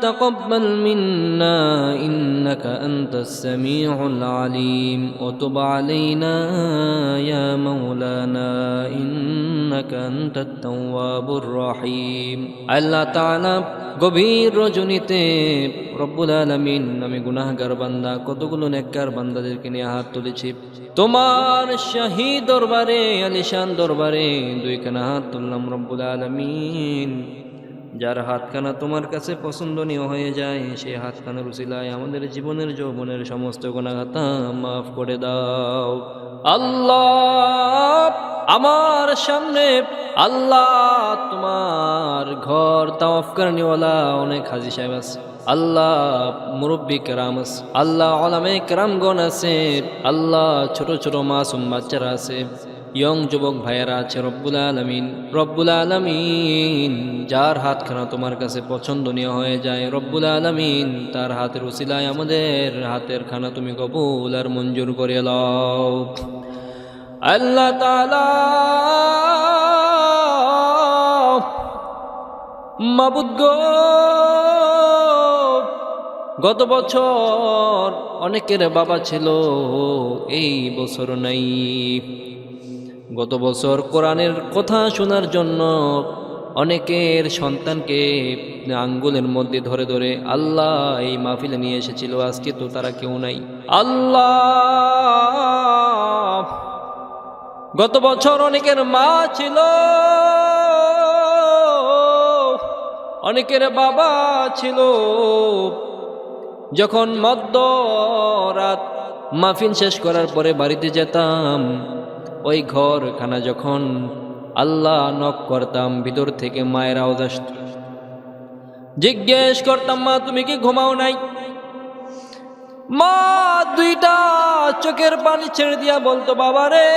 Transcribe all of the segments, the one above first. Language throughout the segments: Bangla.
تقبل منا إنك أنت السميع العليم وتب علينا يا مولانا إنك أنت التواب الرحيم আল্লাহ তাআলা গভীর রজনীতে রব্বুল আলামিন আমি গুনাহগার বান্দা কতগুলো নেককার বান্দাদেরকে নিয়ে হাত তুলেছি তোমার শাহী দরবারে আলিশান দরবারে দুইখানা হাত তুললাম রব্বুল আলামিন যার হাতখানা তোমার কাছে পছন্দনীয় হয়ে যায় সেই হাতখানার উচিলায় আমাদের জীবনের যৌবনের সমস্ত গুণাগাতা মাফ করে দাও। আল্লাহ আমার সামনে, আল্লাহ তোমার ঘর তাওয়াফ করনিওয়ালা অনেক হাজি সাহেব আছে। আল্লাহ মুরব্বী কেরাম আছে, আল্লাহ আলামে কেরামগণ আছে, আল্লাহ ছোট ছোট মাসুম বাচ্চারা আছে। ইয়ং যুবক ভাইয়েরা আছে, রব্বুল আলমিন। রব্বুল আলমিন, যার হাতখানা তোমার কাছে পছন্দনীয় হয়ে যায়, রব্বুল আলমিন, তার হাতের উসিলায় আমাদের হাতের খানা তুমি কবুল আর মঞ্জুর করে লও। আল্লাহ মাবুদ গত বছর অনেকের বাবা ছিল, এই বছর নাই। গত বছর কোরআনের কথা শোনার জন্য অনেকের সন্তানকে আঙ্গুলের মধ্যে ধরে ধরে, আল্লাহ, এই মাহফিলে নিয়ে এসেছিল, আজকে তো তারা কেউ নাই। আল্লাহ! গত বছর অনেকের মা ছিল, অনেকের বাবা ছিল। যখন মদ্য রাত মাহফিল শেষ করার পরে বাড়িতে যেতাম ওই ঘরখানা যখন আল্লাহ নক করতাম, ভিতর থেকে মায়ের আওয়াজ জিজ্ঞেস করতাম, মা, তুমি কি ঘুমাও নাই? মা, দুইটা চোখের পানি ছেড়ে দিয়া বলতো, বাবা রে,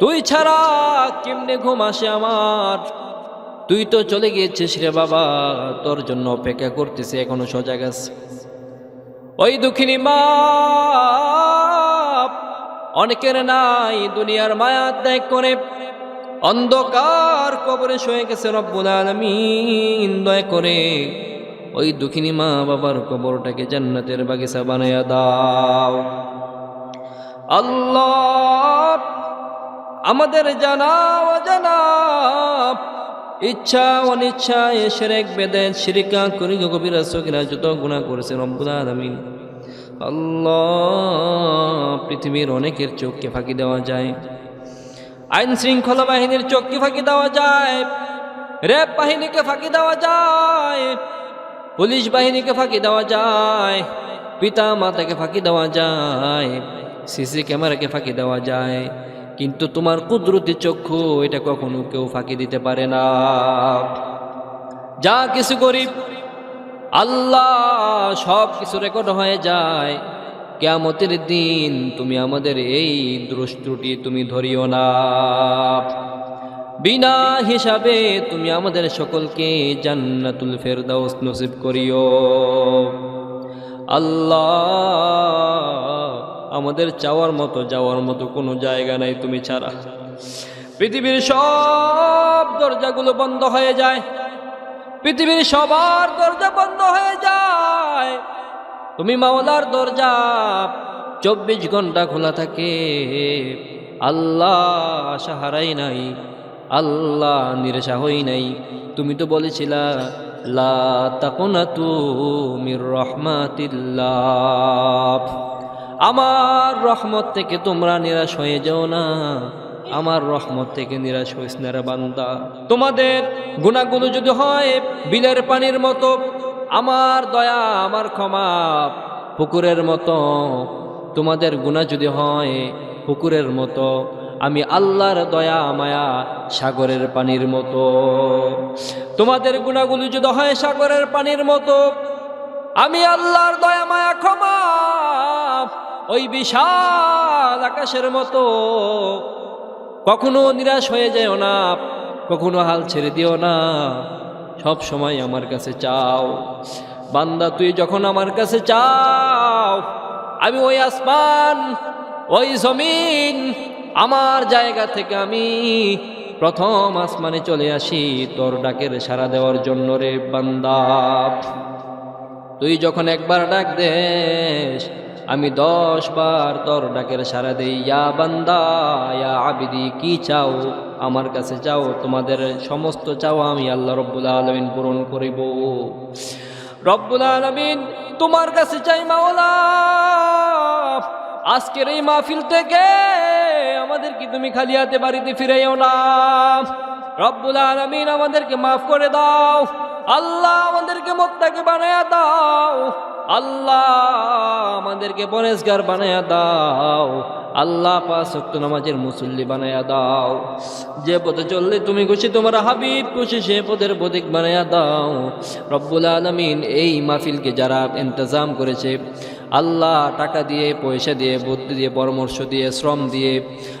তুই ছাড়া কেমনে ঘুম আসে আমার? তুই তো চলে গিয়েছিস রে বাবা, তোর জন্য অপেক্ষা করতেছে, এখনও সজাগ আছে ওই দুঃখিনী মা অনেকের নাই, দুনিয়ার মায়া ত্যাগ করে। অন্ধকার কবরে শুয়ে গেছে রব্বুল আলমিন, দয়া করে ওই দুঃখিনী মা বাবার কবরটাকে জান্নাতের বাগিচা বানাইয়া দাও। আল্লাহ, আমাদের জানা অজানা, ইচ্ছা অনিচ্ছা এসেরেক বেদেন শিরিকা করি গভীরা সকিরা যত গুণা করেছে রব্বুল আলমিন। আল্লাহ, পৃথিবীর অনেকের চোখকে ফাঁকি দেওয়া যায়। আইন শৃঙ্খলা বাহিনীর চোখকে ফাঁকি দেওয়া যায়। র্যাব বাহিনীকে ফাঁকি দেওয়া যায়। পুলিশ বাহিনীকে ফাঁকি দেওয়া যায়। পিতা মাতাকে ফাঁকি দেওয়া যায়। সিসি ক্যামেরাকে ফাঁকি দেওয়া যায়। কিন্তু তোমার কুদরতি চক্ষু, এটা কখনো কেউ ফাঁকি দিতে পারে না। যা কিছু গরিব আল্লাহ, সব কিছু রেকর্ড হয়ে যায়। কেয়ামতের দিন তুমি আমাদের এই দ্রষ্টুটি তুমি ধরিও না। বিনা হিসাবে তুমি আমাদের সকলকে জান্নাতুল ফেরদাউস নসিব করিও। আল্লাহ, আমাদের চাওয়ার মতো, যাওয়ার মতো কোনো জায়গা নাই তুমি ছাড়া। পৃথিবীর সব দরজাগুলো বন্ধ হয়ে যায়। পৃথিবীর সবার দরজা বন্ধ হয়ে যায়। তুমি মাওলার দরজা চব্বিশ ঘণ্টা খোলা থাকে। আল্লাহ সাহারাই নাই, আল্লাহ নিরাশা হই নাই। তুমি তো বলেছিলা, লা তাকুনাতু মির রহমাতিল্লাহ। আমার রহমত থেকে তোমরা নিরাশ হয়ে যাও না। আমার রহমত থেকে নিরাশ হইস বান্দা। তোমাদের গুণাগুলো যদি হয়, বিলের পানির মতো, আমার দয়া, আমার ক্ষমা, পুকুরের মতো, তোমাদের গুণা যদি হয়, পুকুরের মতো, আমি আল্লাহর দয়া, মায়া, সাগরের পানির মতো। তোমাদের গুণাগুলো যদি হয়, সাগরের পানির মতো, আমি আল্লাহর দয়া, মায়া, ক্ষমা, ওই বিশাল আকাশের মতো কখনো নিরাশ হয়ে যেও না, কখনো হাল ছেড়ে দিও না। সব সময় আমার কাছে চাও। বান্দা, তুই যখন আমার কাছে চাও, আমি ওই আসমান, ওই জমিন, আমার জায়গা থেকে আমি প্রথম আসমানে চলে আসি তোর ডাকের সাড়া দেওয়ার জন্য রে বান্দা। তুই যখন একবার ডাক দেস আমি দশ বার তোর ডাকের সারা দেই। ইয়া বান্দা, ইয়া আবিদি, কি চাও? আমার কাছে চাও, তোমাদের সমস্ত চাও আমি আল্লাহ রব্বুল আলমিন পূরণ করিব। রব্বুল আলমিন, তোমার কাছে চাই মাওলা। আজকের এই মাহফিল থেকে আমাদের কি তুমি খালি হাতে বাড়িতে ফিরাইও না। রব্বুল আলমিন আমাদেরকে মাফ করে দাও। আল্লাহ আমাদেরকে মোত্তাকে বানায়া দাও। আল্লাহ, আমাদেরকে পরেশগার বানায়া দাও। আল্লাহ পাশক্ত নামাজের মুসল্লি বানায়া দাও। যে পথে চললে তুমি খুশি, তোমার হাবিব খুশি, সে পথের প্রতীক বানায়া দাও। রব্বুল আলমিন এই মাহফিলকে যারা ইন্তজাম করেছে আল্লাহ টাকা দিয়ে, পয়সা দিয়ে, বুদ্ধি দিয়ে, পরামর্শ দিয়ে, শ্রম দিয়ে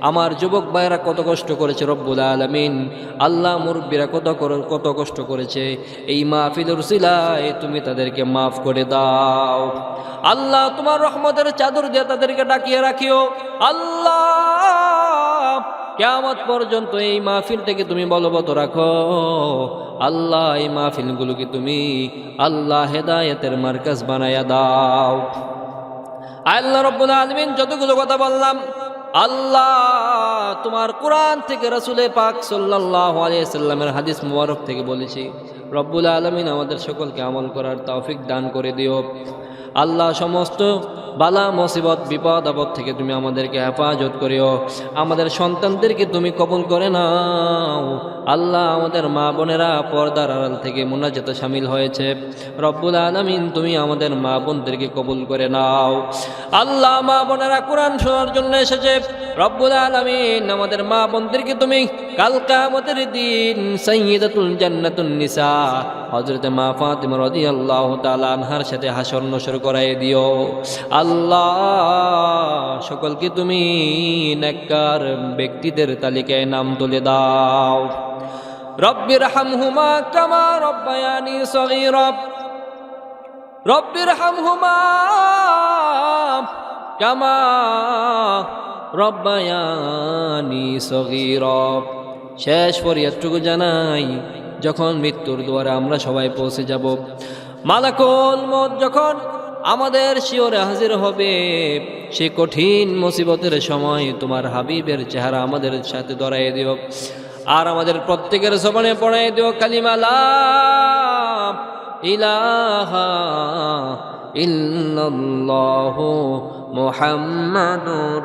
আমার যুবক ভাইয়েরা কত কষ্ট করেছে রব্বুল আলমিন। আল্লাহ মুরব্বীরা কত কত কষ্ট করেছে। এই মাহফিদুর সিলায় তুমি তাদেরকে মাফ করে দাও। আল্লাহ তোমার রহমতের চাদর দিয়ে তাদেরকে ডাকিয়ে রাখিও। আল্লাহ কেয়ামত পর্যন্ত এই মাহফিল থেকে তুমি বলবত রাখো। আল্লাহ, এই মাহফিলগুলোকে তুমি আল্লাহ হেদায়েতের মার্কাজ বানায়া দাও। আল্লাহ রব্বুল আলমিন যতগুলো কথা বললাম, আল্লাহ তোমার কোরআন থেকে রসুলে পাক সাল্লাহ আলিয়া সাল্লামের হাদিস মুবারক থেকে বলেছি। রব্বুল আলমিন আমাদের সকলকে আমল করার তৌফিক দান করে দিও। আল্লাহ সমস্ত বালা, মুসিবত, বিপদ, আপদ থেকে তুমি আমাদেরকে হেফাজত করিও। আমাদের সন্তানদেরকে তুমি কবুল করে নাও। আল্লাহ আমাদের মা বোনেরা পর্দার আড়াল থেকে মোনাজাতে সামিল হয়েছে। রব্বুল আলমিন তুমি আমাদের মা বোনদেরকে কবুল করে নাও। আল্লাহ মা বোনেরা কোরআন শোনার জন্য এসেছে। রব্বুল আলমিন আমাদের মা বোনদেরকে তুমি কালকা কামতের দিন সৈয়দাতুল জান্নাতুন নিসা হজরতে মা ফাতিমা রাদিয়াল্লাহু তাআলা আনহার সাথে হাসর নসর করাই দিও। আল্লাহ, সকলকে তুমি নেককার ব্যক্তিদের তালিকায় নাম তুলে দাও। রব্বির হামহুমা কামা রব্বায়ানি সগীরা। রব্বির হামহুমা কামা রব্বায়ানি সগীরা। শেষ ফরিয়াদটুকু জানাই যখন মৃত্যুর দুয়ারে আমরা সবাই পৌঁছে যাব, মালাকুল মত যখন আমাদের শিওরে হাজির হবে, সে কঠিন মুসিবতের সময় তোমার হাবিবের চেহারা আমাদের সাথে দড়াই দিও আর আমাদের প্রত্যেকের সবনে পড়াই দিও কালিমালা ইলাহা ইল্লাল্লাহু মুহাম্মাদুর